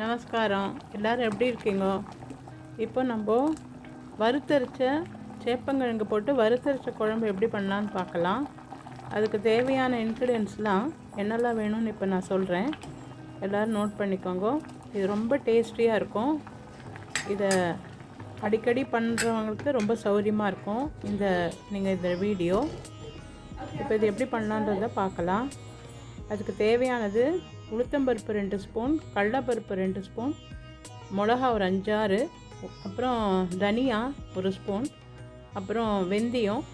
நமஸ்காரம். எல்லோரும் எப்படி இருக்கீங்க? இப்போ நம்ம வறுத்தரிச்ச சேப்பங்கிழங்கு போட்டு வறுத்தரிச்ச குழம்பு எப்படி பண்ணலான்னு பார்க்கலாம். அதுக்கு தேவையான இன்க்ரீடியன்ஸ்லாம் என்னெல்லாம் வேணும்னு இப்போ நான் சொல்கிறேன் எல்லோரும் நோட் பண்ணிக்கோங்க. இது ரொம்ப டேஸ்டியாக இருக்கும். இதை அடிக்கடி பண்ணுறவங்களுக்கு ரொம்ப சௌரியமாக இருக்கும். இந்த நீங்கள் இந்த வீடியோ இப்போ இது எப்படி பண்ணலான்றதை பார்க்கலாம். அதுக்கு தேவையானது உளுத்தம்பருப்பு ரெண்டு ஸ்பூன் கடலப்பருப்பு ரெண்டு ஸ்பூன் மிளகா ஒரு அஞ்சாறு அப்புறம் தனியா ஒரு ஸ்பூன் அப்புறம் வெந்தயம்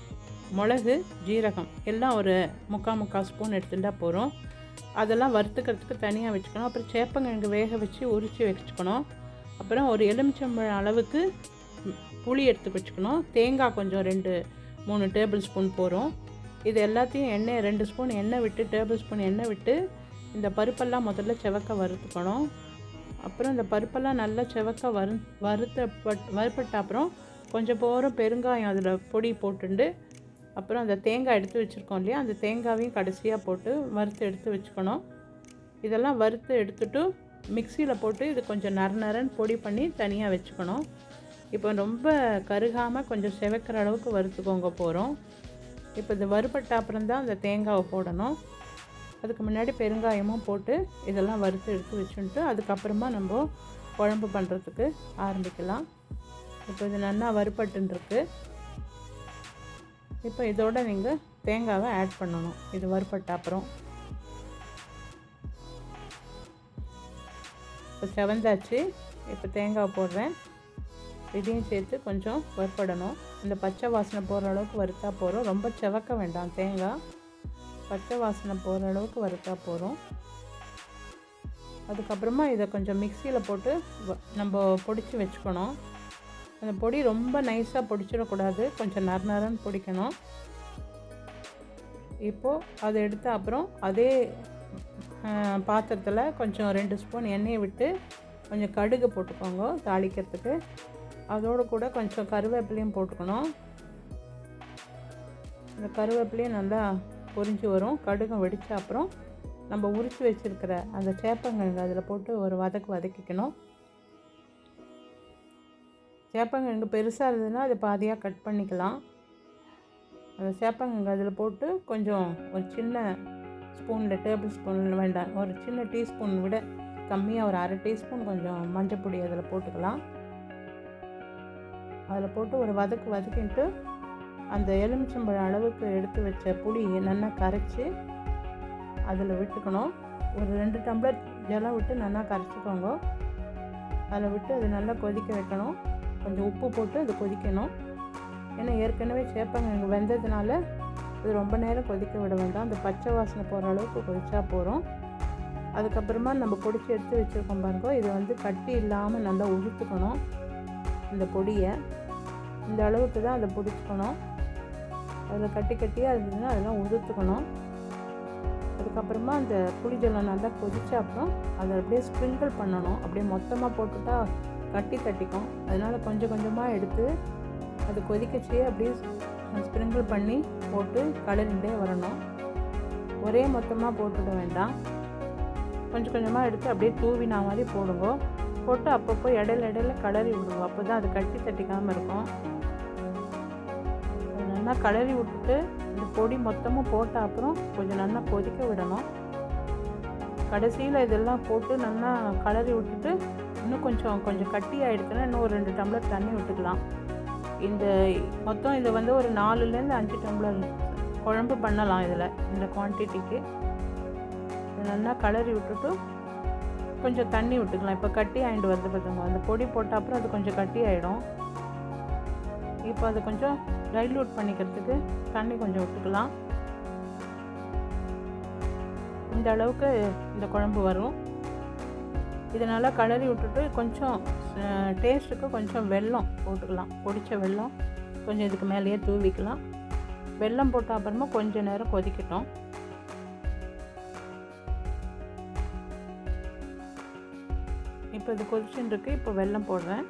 மிளகு ஜீரகம். எல்லாம் ஒரு முக்கால் முக்கால் ஸ்பூன் எடுத்துட்டா போகிறோம் அதெல்லாம் வறுத்துக்கிறதுக்கு தனியாக வச்சுக்கணும். அப்புறம் சேப்பங்கிழங்கு வேக வச்சு உரித்து வச்சுக்கணும். அப்புறம் ஒரு எலுமிச்சம்பழம் அளவுக்கு புளி எடுத்து வச்சுக்கணும். தேங்காய் கொஞ்சம் ரெண்டு மூணு டேபிள் ஸ்பூன் போகிறோம் இது எல்லாத்தையும் எண்ணெய் ரெண்டு ஸ்பூன் எண்ணெய் விட்டு டேபிள் ஸ்பூன் எண்ணெய் விட்டு இந்த பருப்பெல்லாம் முதல்ல செவக்க வறுத்துக்கணும். அப்புறம் இந்த பருப்பெல்லாம் நல்லா செவக்க வறு வறுத்த வறுப்பட்ட அப்புறம் கொஞ்சம் போகிற பெருங்காயம் அதில் பொடி போட்டுண்டு அப்புறம் அந்த தேங்காய் எடுத்து வச்சுருக்கோம் இல்லையா அந்த தேங்காவையும் கடைசியாக போட்டு வறுத்து எடுத்து வச்சுக்கணும். இதெல்லாம் வறுத்து எடுத்துட்டு மிக்சியில் போட்டு இது கொஞ்சம் நர நரன்னு பொடி பண்ணி தனியாக வச்சுக்கணும். இப்போ ரொம்ப கருகாமல் கொஞ்சம் செவக்கிற அளவுக்கு வறுத்துக்கோங்க போகிறோம் இப்போ இது வறுபட்ட அப்புறம் தான் அந்த தேங்காவை போடணும். அதுக்கு முன்னாடி பெருங்காயமும் போட்டு இதெல்லாம் வறுத்து எடுத்து வச்சுட்டு அதுக்கப்புறமா நம்ம குழம்பு பண்ணுறதுக்கு ஆரம்பிக்கலாம். இப்போ இது நல்லா வறுபட்டுருக்கு இப்போ இதோட நீங்கள் தேங்காவை ஆட் பண்ணணும். இது வறுபட்ட அப்புறம். இப்போ செவந்தாச்சு. இப்போ தேங்காய் போடுறேன். இதையும் சேர்த்து கொஞ்சம் வறுப்படணும் இந்த பச்சை வாசனை போகிற அளவுக்கு வறுத்தா போகிறோம் ரொம்ப செவக்க வேண்டாம். தேங்காய் பச்சை வாசனை போகிற அளவுக்கு வறுத்தா போதும். அதுக்கப்புறமா இதை கொஞ்சம் மிக்சியில் போட்டு நம்ம பொடிச்சு வச்சுக்கணும். அந்த பொடி ரொம்ப நைஸாக பொடிச்சிடக்கூடாது. கொஞ்சம் நர நரன்னு பிடிக்கணும். இப்போது அதை எடுத்த அப்புறம் அதே பாத்திரத்தில் கொஞ்சம் ரெண்டு ஸ்பூன் எண்ணெயை விட்டு கொஞ்சம் கடுகு போட்டுக்கோங்க தாளிக்கிறதுக்கு. அதோடு கூட கொஞ்சம் கருவேப்பிலையும் போட்டுக்கணும். இந்த கருவேப்பிலையும் நல்லா பொறிஞ்சு வரும். கடுகம் வெடித்த அப்புறம் நம்ம உரித்து வச்சுருக்கிற அந்த சேப்பங்கிழங்கு அதில் போட்டு ஒரு வதக்கு வதக்கிக்கணும். சேப்பங்கிழங்கு பெருசாக இருந்ததுன்னா அதை பாதியாக கட் பண்ணிக்கலாம். அந்த சேப்பங்கிழங்கு அதில் போட்டு கொஞ்சம் ஒரு சின்ன ஸ்பூனில் டேபிள் ஸ்பூன் வேண்டாம். ஒரு சின்ன டீஸ்பூன் விட கம்மியாக ஒரு அரை டீஸ்பூன் கொஞ்சம் மஞ்சள் பொடி அதில் போட்டுக்கலாம். அதில் போட்டு ஒரு வதக்கு வதக்கிட்டு அந்த எலுமிச்சம்பழம் அளவுக்கு எடுத்து வச்ச புளி நல்லா கரைச்சி அதில் விட்டுக்கணும். ஒரு ரெண்டு டம்ளர் ஜலம் விட்டு நல்லா கரைச்சிக்கோங்க. அதில் விட்டு அது நல்லா கொதிக்க வைக்கணும். கொஞ்சம் உப்பு போட்டு அது கொதிக்கணும். ஏன்னா ஏற்கனவே சேப்பங்கிழங்கு வெந்ததுனால இது ரொம்ப நேரம் கொதிக்க விட வேண்டாம். அந்த பச்சை வாசனை போகிற அளவுக்கு கொதிச்சா போகிறோம் அதுக்கப்புறமா நம்ம பொடிச்சு எடுத்து வச்சுருக்கோம் பாருங்க. இதை வந்து கட்டி இல்லாமல் நல்லா உதுத்துக்கணும் இந்த பொடியை. இந்த அளவுக்கு தான் அதை பிடிச்சிக்கணும். அதில் கட்டி கட்டியாக இருந்ததுன்னா அதெல்லாம் உதுர்த்துக்கணும் அதுக்கப்புறமா அந்த புளி ஜலம் நல்லா கொதிச்ச அப்புறம் அதை அப்படியே ஸ்ப்ரிங்கிள் பண்ணணும். அப்படியே மொத்தமாக போட்டுட்டா கட்டி தட்டிக்கும். அதனால் கொஞ்சம் கொஞ்சமாக எடுத்து அது கொதிக்கச்சே அப்படியே ஸ்ப்ரிங்கிள் பண்ணி போட்டு கலரிண்டே வரணும். ஒரே மொத்தமாக போட்டுட வேண்டாம். கொஞ்சம் கொஞ்சமாக எடுத்து அப்படியே தூவினா மாதிரி போடுங்க. போட்டு அப்பப்போ இடையில இடையில கலரி விடுவோம் அப்போ தான் அது கட்டி தட்டிக்காமல் இருக்கும். நல்லா கலரி விட்டுட்டு இந்த பொடி மொத்தமும் போட்ட அப்புறம் கொஞ்சம் நல்லா கொதிக்க விடணும். கடைசியில் இதெல்லாம் போட்டு நல்லா கலரி விட்டுட்டு இன்னும் கொஞ்சம் கொஞ்சம் கட்டி ஆகிடுச்சுன்னா இன்னும் ஒரு ரெண்டு டம்ளர் தண்ணி விட்டுக்கலாம். இந்த மொத்தம் இதை வந்து ஒரு நாலுலேருந்து அஞ்சு டம்ளர் குழம்பு பண்ணலாம் இதில் இந்த குவான்டிட்டிக்கு நல்லா கலரி விட்டுட்டு கொஞ்சம் தண்ணி விட்டுக்கலாம். இப்போ கட்டி ஆகிட்டு வருது பார்த்துங்க அந்த பொடி போட்ட அப்புறம் அது கொஞ்சம் கட்டி ஆகிடும் இப்போ அது கொஞ்சம் டைல்யூட் பண்ணிக்கிறதுக்கு தண்ணி கொஞ்சம் விட்டுக்கலாம். இந்த அளவுக்கு இந்த குழம்பு வரும். இதனால் கலரி விட்டுட்டு கொஞ்சம் டேஸ்ட்டுக்கு கொஞ்சம் வெல்லம் போட்டுக்கலாம். பொடிச்ச வெல்லம் கொஞ்சம் இதுக்கு மேலேயே தூவிக்கலாம். வெல்லம் போட்ட அப்புறமா கொஞ்சம் நேரம் கொதிக்கட்டும். இப்போ இது கொதிச்சுட்டுருக்கு இப்போ வெல்லம் போடுறேன்.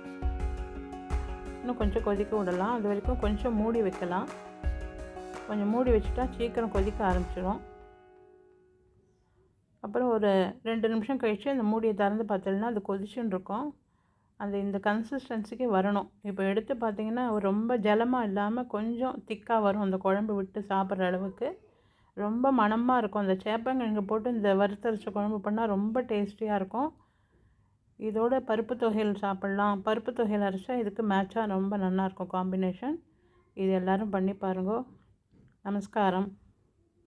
இன்னும் கொஞ்சம் கொதிக்க விடலாம். அது வரைக்கும் கொஞ்சம் மூடி வைக்கலாம். கொஞ்சம் மூடி வச்சுட்டா சீக்கிரம் கொதிக்க ஆரம்பிச்சிடும் அப்புறம் ஒரு ரெண்டு நிமிஷம் கழித்து அந்த மூடியை திறந்து பார்த்தோம்னா அது கொதிச்சுன்னு இருக்கும். அந்த இந்த கன்சிஸ்டன்சிக்கு வரணும். இப்போ எடுத்து பார்த்தீங்கன்னா ரொம்ப ஜலமாக இல்லாமல் கொஞ்சம் திக்காக வரும். அந்த குழம்பு விட்டு சாப்பிட்ற அளவுக்கு. ரொம்ப மணமாக இருக்கும். அந்த சேப்பங்கிழங்கு போட்டு இந்த வறுத்தரைச்ச குழம்பு பண்ணால் ரொம்ப டேஸ்டியாக இருக்கும். இதோட பருப்பு தொகையில் சாப்பிட்லாம். பருப்பு தொகையில் அரைச்சா இதுக்கு மேட்சாக ரொம்ப நல்லாயிருக்கும் காம்பினேஷன் இது எல்லோரும் பண்ணி பாருங்க. நமஸ்காரம்.